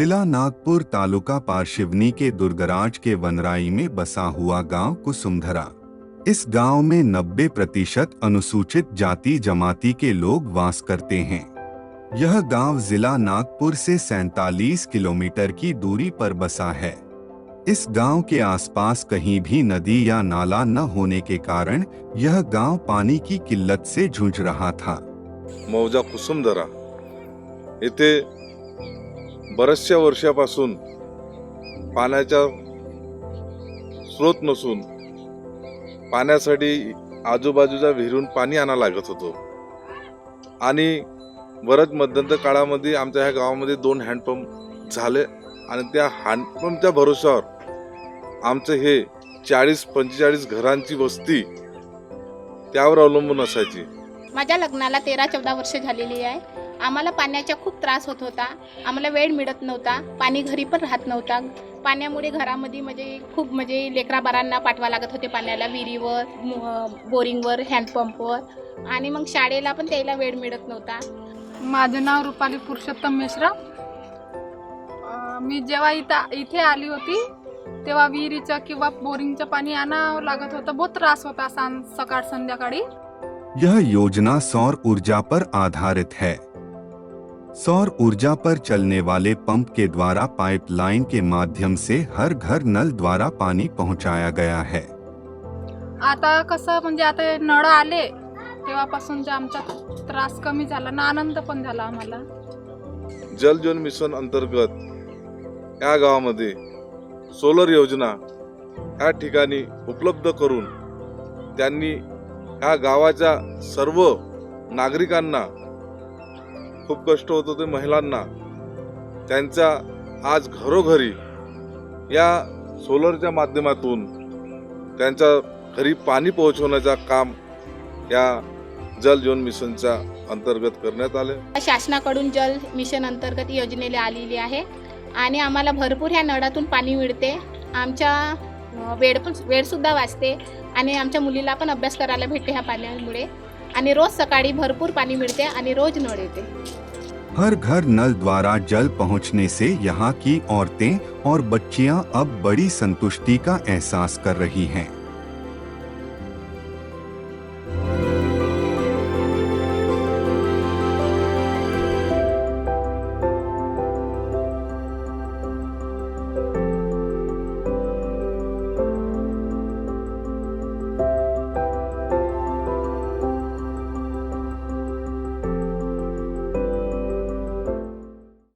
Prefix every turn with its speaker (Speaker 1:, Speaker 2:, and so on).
Speaker 1: जिला नागपुर तालुका पारशिवनी के दुर्गराज के वनराई में बसा हुआ गाँव कुसुमधरा। इस गाँव में 90 प्रतिशत अनुसूचित जाति जमाती के लोग वास करते हैं। यह गाँव जिला नागपुर से 47 किलोमीटर की दूरी पर बसा है। इस गाँव के आसपास कहीं भी नदी या नाला न होने के कारण यह गाँव पानी की किल्लत से जूझ रहा था।
Speaker 2: मौजा कुसुमधरा। येथे बऱ्याचशा वर्षापासून पाण्याचा स्रोत नसून पाण्यासाठी आजूबाजूच्या विहिरून पाणी आणा लागत होतो. आणि बरंच मध्यंतर काळामध्ये आमच्या ह्या गावामध्ये दोन हँडपंप झाले आणि त्या हँडपंपच्या भरोश्यावर आमचं हे चाळीस पंचेचाळीस घरांची वस्ती त्यावर अवलंबून असायची.
Speaker 3: माझ्या लग्नाला तेरा चौदा वर्ष झालेली आहे. आम्हाला पाण्याचा खूप त्रास होत होता. आम्हाला वेळ मिळत नव्हता. पाणी घरी पण राहत नव्हता. पाण्यामुळे घरामध्ये म्हणजे खूप म्हणजे लेकरा बारांना पाठवा लागत होते पाण्याला विहिरीवर बोरिंगवर हँडपंपवर आणि मग शाळेला पण त्याला वेळ मिळत नव्हता.
Speaker 4: माझं नाव रुपाली पुरुषोत्तम मिश्रा. मी जेव्हा इथं इथे आली होती तेव्हा विहिरीचं किंवा बोरिंगचं पाणी आणावं लागत होतं. बहुत त्रास होता सां सकाळ संध्याकाळी.
Speaker 1: यह योजना सौर ऊर्जा पर आधारित है। सौर ऊर्जा पर चलने वाले पंप के द्वारा पाइपलाइन के माध्यम से हर घर नल द्वारा पानी पहुंचाया गया है।
Speaker 4: आता कसं म्हणजे आता नळ आले तेव्हापासून जे आमचा त्रास कमी झाला ना आनंद पण झाला आम्हाला.
Speaker 2: जल जीवन मिशन अंतर्गत या गावामध्ये सोलर योजना या ठिकाणी उपलब्ध करून त्यांनी या गावाच्या सर्व नागरिकांना खूप कष्ट होत होते महिलांना. त्यांचा आज घरोघरी या सोलरच्या माध्यमातून त्यांच्या घरी पाणी पोहोचवण्याचं काम या जल जीवन मिशनच्या अंतर्गत करण्यात आले
Speaker 3: शासनाकडून जल मिशन अंतर्गत योजनेला आलेली आहे आणि आम्हाला भरपूर ह्या नळातून पाणी मिळते. आमच्या वेळ पण वेळसुद्धा वाचते. आणि आमच्या मुलीला पण अभ्यास करायला भेटते ह्या पाण्यामुळे. आणि रोज सकाळी भरपूर पाणी मिळते आणि रोज नळ येते.
Speaker 1: हर घर नल द्वारा जल पहुँचने से यहाँ की औरतें और बच्चियाँ अब बड़ी संतुष्टि का एहसास कर रही हैं।